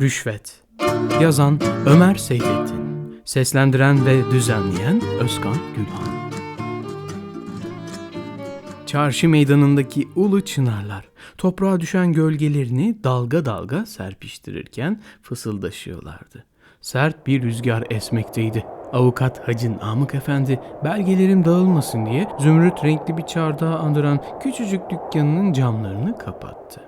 Rüşvet Yazan Ömer Seyfettin Seslendiren ve düzenleyen Özkan Gülhan Çarşı meydanındaki ulu çınarlar toprağa düşen gölgelerini dalga dalga serpiştirirken fısıldaşıyorlardı. Sert bir rüzgar esmekteydi. Avukat Hacı Namık Efendi belgelerim dağılmasın diye zümrüt renkli bir çardağı andıran küçücük dükkanının camlarını kapattı.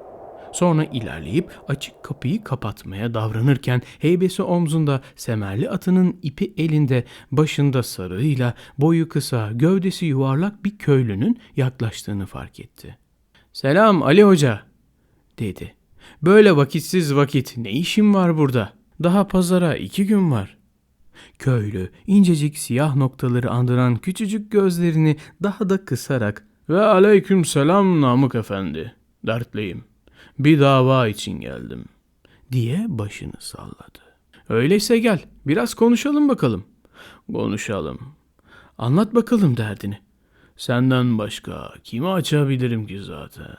Sonra ilerleyip açık kapıyı kapatmaya davranırken heybesi omzunda semerli atının ipi elinde başında sarığıyla boyu kısa gövdesi yuvarlak bir köylünün yaklaştığını fark etti. Selam Ali Hoca dedi. Böyle vakitsiz vakit ne işin var burada? Daha pazara iki gün var. Köylü incecik siyah noktaları andıran küçücük gözlerini daha da kısarak ve aleyküm selam Namık Efendi. Dertliyim. Bir dava için geldim. Diye başını salladı. Öyleyse gel biraz konuşalım bakalım. Konuşalım. Anlat bakalım derdini. Senden başka kimi açabilirim ki zaten?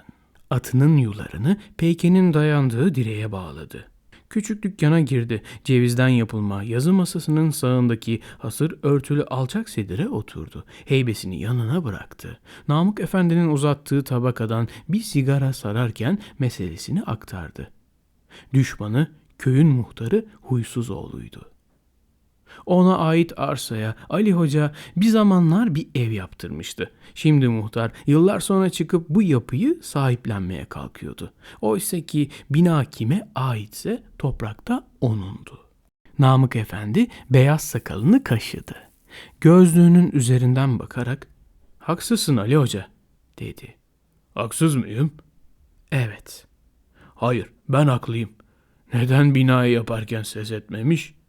Atının yularını peykenin dayandığı direğe bağladı. Küçük dükkana girdi. Cevizden yapılma yazı masasının sağındaki hasır örtülü alçak sedire oturdu. Heybesini yanına bıraktı. Namık Efendi'nin uzattığı tabakadan bir sigara sararken meselesini aktardı. Düşmanı köyün muhtarı huysuz oğluydu. Ona ait arsaya Ali Hoca bir zamanlar bir ev yaptırmıştı. Şimdi muhtar yıllar sonra çıkıp bu yapıyı sahiplenmeye kalkıyordu. Oysa ki bina kime aitse toprakta onundu. Namık Efendi beyaz sakalını kaşıdı. Gözlüğünün üzerinden bakarak "Haksızsın Ali Hoca." dedi. "Haksız mıyım?" "Evet." "Hayır, ben haklıyım. Neden binayı yaparken ses etmemiş?"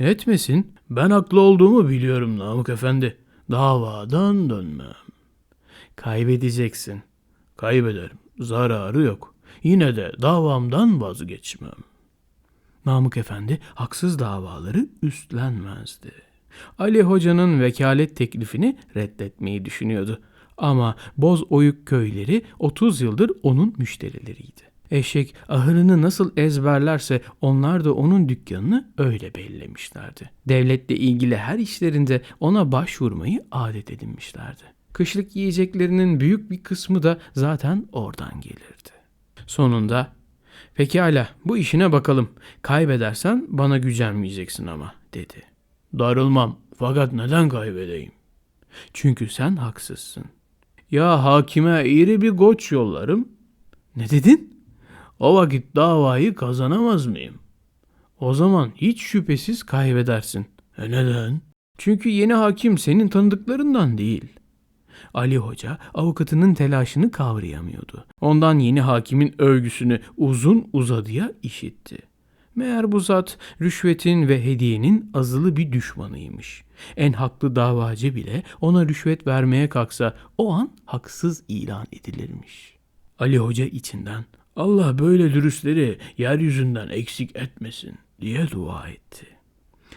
Etmesin. Ben haklı olduğumu biliyorum Namık Efendi. Davadan dönmem. Kaybedeceksin. Kaybederim. Zararı yok. Yine de davamdan vazgeçmem. Namık Efendi haksız davaları üstlenmezdi. Ali Hoca'nın vekalet teklifini reddetmeyi düşünüyordu. Ama Boz Oyuk köyleri 30 yıldır onun müşterileriydi. Eşek ahırını nasıl ezberlerse onlar da onun dükkanını öyle bellemişlerdi. Devletle ilgili her işlerinde ona başvurmayı adet edinmişlerdi. Kışlık yiyeceklerinin büyük bir kısmı da zaten oradan gelirdi. Sonunda pekala bu işine bakalım. Kaybedersen bana gücenmeyeceksin ama dedi. Darılmam fakat neden kaybedeyim? Çünkü sen haksızsın. Ya hakime iri bir goç yollarım. Ne dedin? O vakit davayı kazanamaz mıyım? O zaman hiç şüphesiz kaybedersin. E neden? Çünkü yeni hakim senin tanıdıklarından değil. Ali Hoca avukatının telaşını kavrayamıyordu. Ondan yeni hakimin övgüsünü uzun uzadıya işitti. Meğer bu zat rüşvetin ve hediyenin azılı bir düşmanıymış. En haklı davacı bile ona rüşvet vermeye kalksa o an haksız ilan edilirmiş. Ali Hoca içinden Allah böyle dürüstleri yeryüzünden eksik etmesin diye dua etti.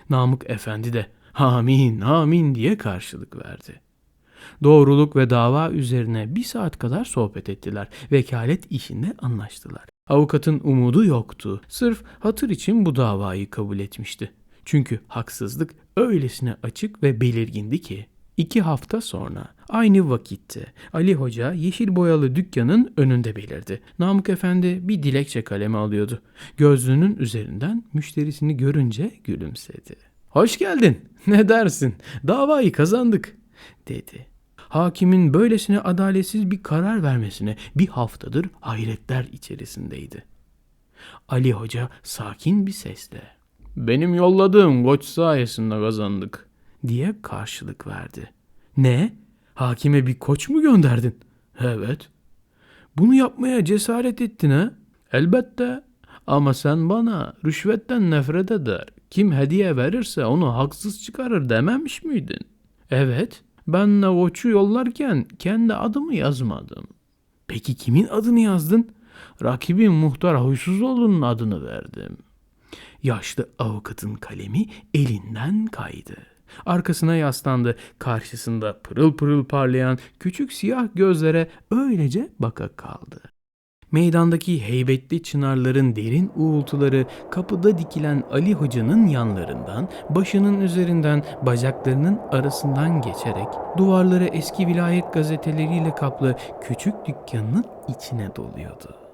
Namık Efendi de amin amin diye karşılık verdi. Doğruluk ve dava üzerine bir saat kadar sohbet ettiler. Vekalet işinde anlaştılar. Avukatın umudu yoktu. Sırf hatır için bu davayı kabul etmişti. Çünkü haksızlık öylesine açık ve belirgindi ki. İki hafta sonra aynı vakitte Ali Hoca yeşil boyalı dükkanın önünde belirdi. Namık Efendi bir dilekçe kalemi alıyordu. Gözlüğünün üzerinden müşterisini görünce gülümsedi. Hoş geldin. Ne dersin? Davayı kazandık dedi. Hakimin böylesine adaletsiz bir karar vermesine bir haftadır hayretler içerisindeydi. Ali Hoca sakin bir sesle benim yolladığım koç sayesinde kazandık diye karşılık verdi. Ne? Hakime bir koç mu gönderdin? Evet. Bunu yapmaya cesaret ettin ha? Elbette. Ama sen bana rüşvetten nefret eder. Kim hediye verirse onu haksız çıkarır dememiş miydin? Evet. Ben de koçu yollarken kendi adımı yazmadım. Peki kimin adını yazdın? Rakibin muhtar Huysuzoğlu'nun adını verdim. Yaşlı avukatın kalemi elinden kaydı. Arkasına yaslandı. Karşısında pırıl pırıl parlayan küçük siyah gözlere öylece baka kaldı. Meydandaki heybetli çınarların derin uğultuları kapıda dikilen Ali Hoca'nın yanlarından, başının üzerinden, bacaklarının arasından geçerek duvarları eski vilayet gazeteleriyle kaplı küçük dükkanının içine doluyordu.